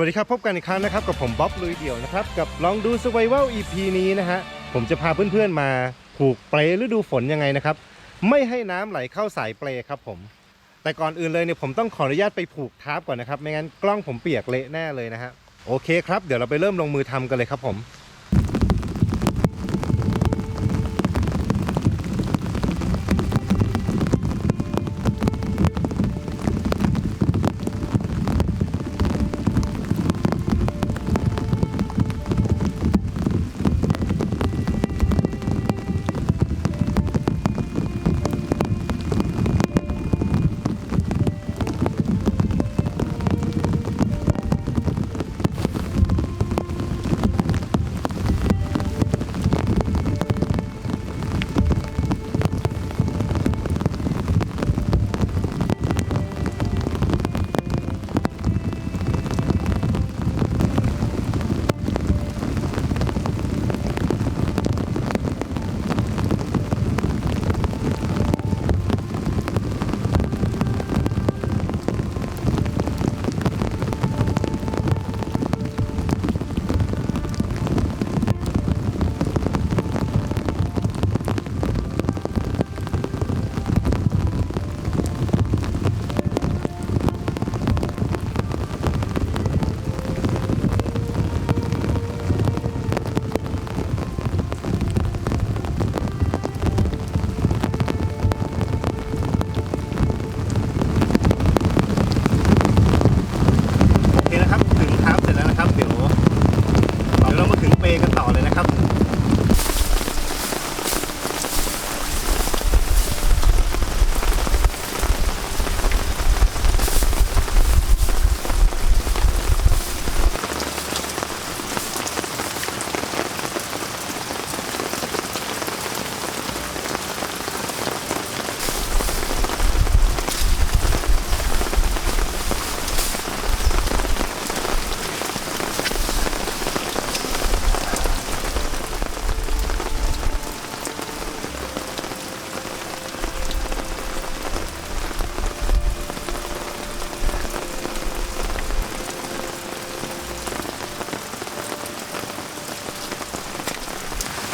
วัสดีครับพบกันอีกครั้งนะครับกับผมบ๊อบลุยเดี่ยวนะครับกับลองดู Survival EP นี้นะฮะผมจะพาเพื่อนๆมาผูกเปลฤดูฝนยังไงนะครับไม่ให้น้ำไหลเข้าสายเปลครับผม แต่ก่อนอื่นเลยเนี่ยผมต้องขออนุญาตไปผูกทาร์ปก่อนนะครับไม่งั้นกล้องผมเปียกเละแน่เลยนะฮะโอเคครับเดี๋ยวเราไปเริ่มลงมือทำกันเลยครับผม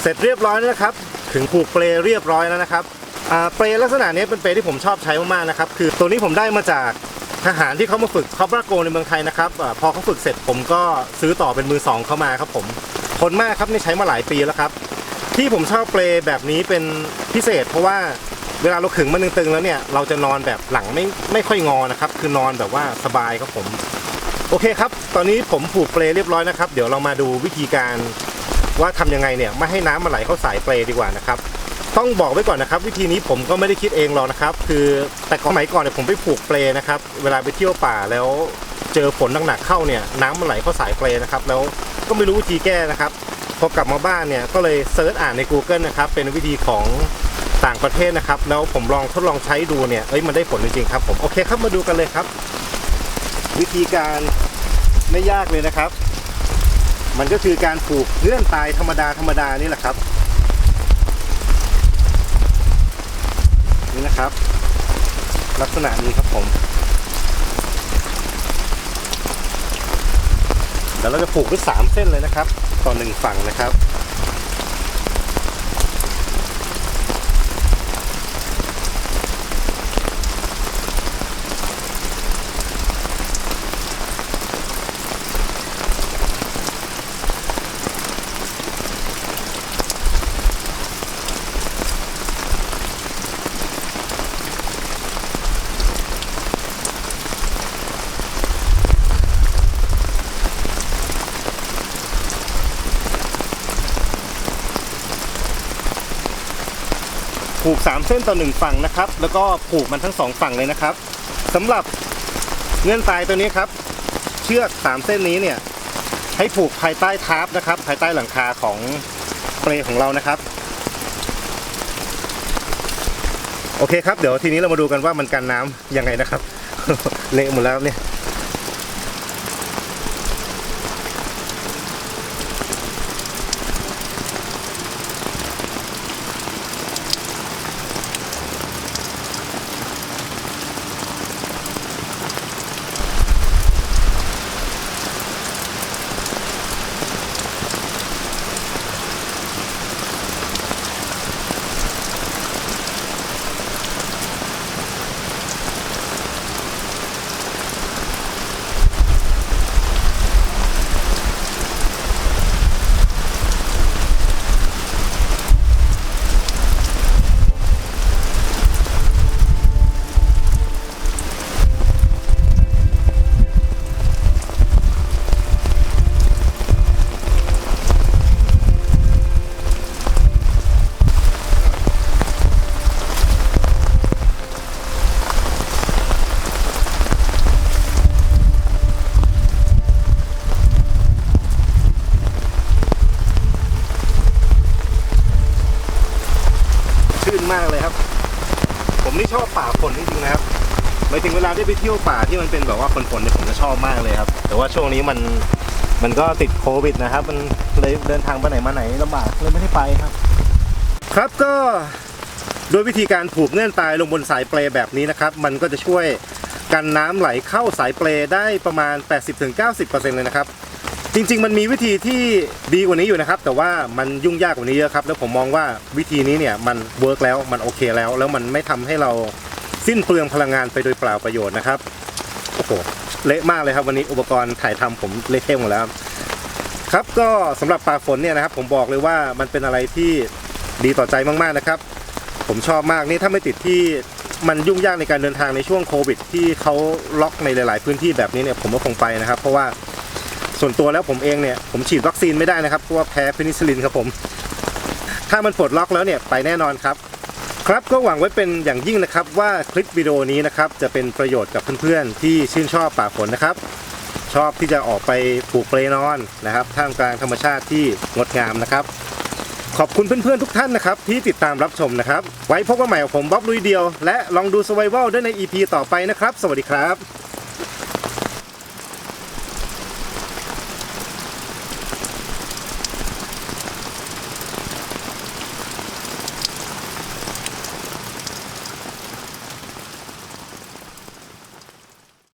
เสร็จเรียบร้อยแล้วนะครับ ถึงผูกเปลเรียบร้อยแล้วนะครับเปลลักษณะนี้เป็นเปลที่ผมชอบใช้มากๆนะครับ คือตัวนี้ผมได้มาจากทหารที่เขามาฝึกคอปราโกในเมืองไทยนะครับอพอเขาฝึกเสร็จผมก็ซื้อต่อเป็นมือสองเข้ามาครับผมทนมากครับนี่ใช้มาหลายปีแล้วครับ ที่ผมชอบเปลแบบนี้เป็นพิเศษ เพราะว่าเวลาเราขึงมันตึงๆแล้วเนี่ยเราจะนอนแบบหลังไม่ไม่ค่อยงอนะครับ คือนอนแบบว่าสบายครับผม โอเคครับ ตอนนี้ผมผูกเปลเรียบร้อยนะครับ เดี๋ยวเรามาดูวิธีการ ว่าทำยังไงเนี่ยไม่ให้น้ำมันไหลเข้าสายเปลดีกว่านะครับ ต้องบอกไว้ก่อนนะครับ วิธีนี้ผมก็ไม่ได้คิดเองหรอกนะครับ คือแต่สมัยก่อนเนี่ยผมไปผูกเปลนะครับ เวลาไปเที่ยวป่าแล้วเจอฝนหนักๆเข้าเนี่ยน้ำมันไหลเข้าสายเปลนะครับ แล้วก็ไม่รู้วิธีแก้นะครับพอกลับมาบ้านเนี่ยก็เลยเซิร์ชอ่านใน Google นะครับเป็นวิธีของต่างประเทศนะครับ แล้วผมลองทดลองใช้ดูเนี่ยเอ้ยมันได้ผลจริงๆครับผมโอเคครับมาดูกันเลยครับ วิธีการไม่ยากเลยนะครับ มันก็คือการผูกเลื่อนตายธรรมดาธรรมดานี่แหละครับ นี่นะครับ ลักษณะนี้ครับผมเดี๋ยวเราจะผูกด้วยสามเส้นเลยนะครับ ต่อหนึ่งฝั่งนะครับ ผูก 3 เส้นต่อ 1 ฝั่งนะครับ แล้วก็ผูกมันทั้ง 2 ฝั่งเลยนะครับสำหรับเงื่อนตายตัวนี้ครับ เชือก 3 เส้นนี้เนี่ยให้ผูกภายใต้ทาร์ปนะครับ ภายใต้หลังคาของเปลของเรานะครับ โอเคครับ เดี๋ยวทีนี้เรามาดูกันว่ามันกันน้ำยังไงนะครับ เละหมดแล้วเนี่ย มากเลยครับ ผมนี่ชอบป่าฝนจริงๆนะครับ หมายถึงเวลาได้ไปเที่ยวป่าที่มันเป็นแบบว่าฝนๆเนี่ยผมจะชอบมากเลยครับ แต่ว่าช่วงนี้มันมันก็ติดโควิดนะครับ มันเลยเดินทางไปไหนมาไหนลำบากเลยไม่ได้ไปครับ ครับก็โดยวิธีการผูกเงื่อนตายลงบนสายเปลแบบนี้นะครับ มันก็จะช่วยกันน้ำไหลเข้าสายเปลได้ประมาณ 80-90%เลยนะครับ จริง ๆ มันมีวิธีที่ดีกว่านี้อยู่นะครับ แต่ว่ามันยุ่งยากกว่านี้เยอะครับ แล้วผมมองว่าวิธีนี้เนี่ยมันเวิร์กแล้วมันโอเคแล้ว แล้วมันไม่ทำให้เรา สิ้นเปลืองพลังงานไปโดยเปล่าประโยชน์นะครับโอ้โหเละมากเลยครับวันนี้อุปกรณ์ถ่ายทำผมเละเทะหมดแล้วครับก็สำหรับป่าฝนเนี่ยนะครับผมบอกเลยว่ามันเป็นอะไรที่ดีต่อใจมากๆนะครับ ผมชอบมากนี่ถ้าไม่ติดที่มันยุ่งยากในการเดินทางในช่วงโควิด ที่เขาล็อกในหลาย ๆ พื้นที่แบบนี้เนี่ยผมก็คงไปนะครับ เพราะว่าส่วนตัวแล้วผมเองเนี่ยผมฉีดวัคซีนไม่ได้นะครับเพราะว่าแพ้เพนิซิลินครับผม ถ้ามันปลดล็อกแล้วเนี่ยไปแน่นอนครับ ครับก็หวังไว้เป็นอย่างยิ่งนะครับว่าคลิปวิดีโอนี้นะครับจะเป็นประโยชน์กับเพื่อนๆ ที่ชื่นชอบป่าฝนนะครับ ชอบที่จะออกไปปลูกเปลนอนนะครับท่ามกลางธรรมชาติที่งดงามนะครับ ขอบคุณเพื่อนๆทุกท่านนะครับ ที่ติดตามรับชมนะครับ ไว้พบกันใหม่กับผมบ๊อบลุยเดียว และลองดูสไวเวลได้ใน EP ต่อไปนะครับ สวัสดีครับ